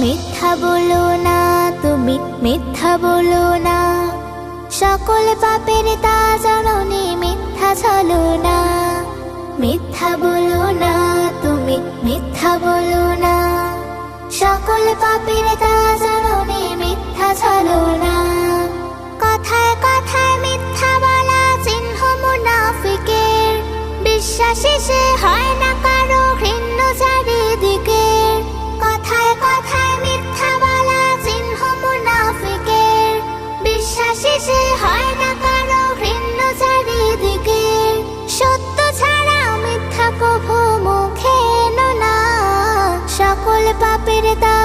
মিথ্যা বলো না তুমি, মিথ্যা বলো না। সকল পাপের তা জননে মিথ্যা চলো না। মিথ্যা বলো না তুমি, মিথ্যা বলো না। সকল পাপের তা সে হয় না কারও ঘৃণ্য চারিদিকে। কথায় কথায় মিথ্যা বলা চিহ্ন মুনাফিকের। বিশ্বাসী সে হয় না সত্য ছাড়া মিথ্যা না। সকল পাপের তা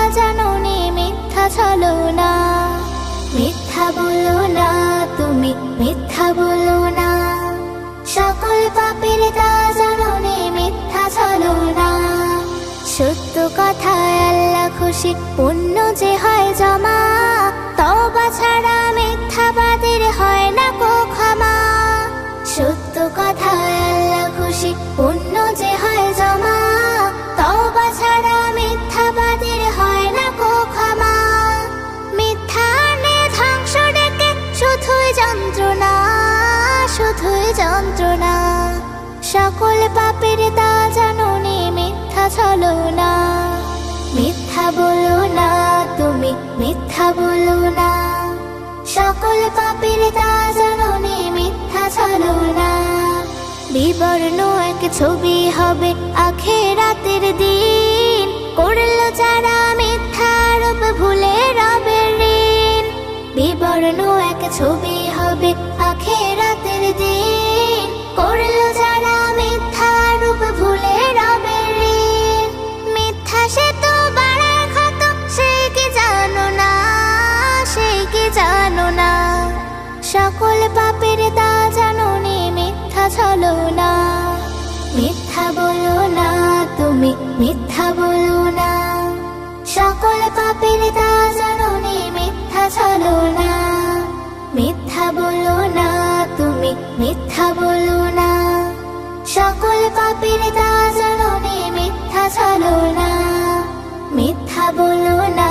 মিথ্যা চলো না। মিথ্যা বলো না তুমি, মিথ্যা বলো না সকল পাপের দাজাননে জাননি মিথ্যা চলো না। সত্য কথায় আল্লাহ খুশি, পুণ্য যে হয় জমা তবা ছাড়া মিথ্যাবাদের যন্ত্রণা। সকল পাপের তা জানুনি মিথ্যা চলো না। মিথ্যা বলো না তুমি, মিথ্যা বলো না। সকল পাপের তা জানুনি মিথ্যা চলো না। বিবর্ণ এক ছবি হবে আখেরাতের দিন। বিবর্ণ এক ছবি হবে আখে রাতের দিন। করল যারা মিথ্যা রূপ ভুলে ঋণ। মিথ্যা সে তো বাড়ায় ক্ষত, সে কি জানো না? সে কি জানো না? সকল পাপের তা জানুনি মিথ্যা চলো না। মিথ্যা বলো না তুমি, মিথ্যা বলো না। সকল পাপের তা মিথ্যা বলো না। সকল পাপের তা জানুনি মিথ্যা চলো না। মিথ্যা বলো না।